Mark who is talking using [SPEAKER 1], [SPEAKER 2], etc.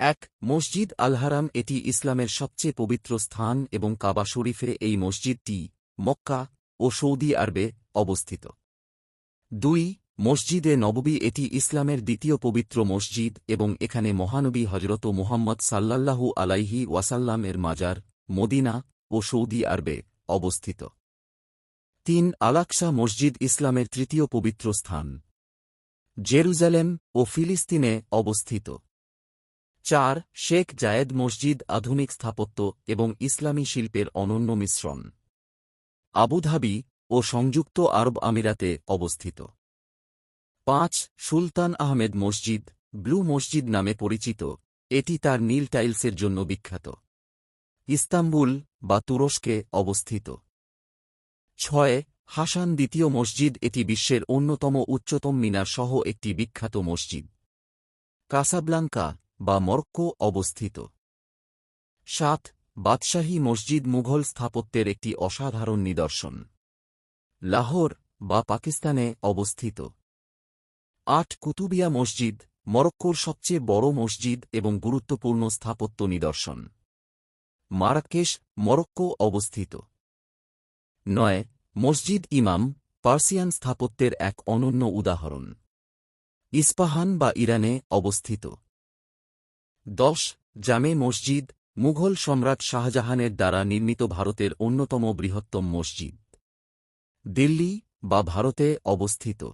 [SPEAKER 1] এক, মসজিদ আলহারাম এটি ইসলামের সবচেয়ে পবিত্র স্থান এবং কাবা শরীফে এই মসজিদটি মক্কা ও সৌদি আরবে অবস্থিত। দুই, মসজিদে নববী এটি ইসলামের দ্বিতীয় পবিত্র মসজিদ এবং এখানে মহানবী হজরত মুহাম্মদ সাল্লাল্লাহু আলাইহি ওয়াসাল্লামের মাজার, মদিনা ও সৌদি আরবে অবস্থিত। তিন আলাকসা মসজিদ ইসলামের তৃতীয় পবিত্র স্থান। জেরুজালেম ও ফিলিস্তিনে অবস্থিত। চার, শেখ জায়েদ মসজিদ আধুনিক স্থাপত্য এবং ইসলামী শিল্পের অনন্য মিশ্রণ। আবুধাবি ও সংযুক্ত আরব আমিরাতে অবস্থিত। পাঁচ, সুলতান আহমেদ মসজিদ, ব্লু মসজিদ নামে পরিচিত, এটি তার নীল টাইলসের জন্য বিখ্যাত। ইস্তাম্বুল বা তুরস্কে অবস্থিত। ছয়, হাসান দ্বিতীয় মসজিদ, এটি বিশ্বের অন্যতম উচ্চতম মিনার সহ একটি বিখ্যাত মসজিদ। কাসাব্লাঙ্কা বা মরক্কো অবস্থিত। সাত, বাদশাহী মসজিদ মুঘল স্থাপত্যের একটি অসাধারণ নিদর্শন। লাহোর বা পাকিস্তানে অবস্থিত। আট, কুতুবিয়া মসজিদ, মরক্কোর সবচেয়ে বড় মসজিদ এবং গুরুত্বপূর্ণ স্থাপত্য নিদর্শন। মারাকেশ, মরক্কো অবস্থিত। নয়, মসজিদ ইমাম, পার্সিয়ান স্থাপত্যের এক অনন্য উদাহরণ। ইস্পাহান বা ইরানে অবস্থিত। দশ, জামে মসজিদ, মুঘল সম্রাট শাহজাহানের দ্বারা নির্মিত ভারতের অন্যতম বৃহত্তম মসজিদ। দিল্লি বা ভারতে অবস্থিত।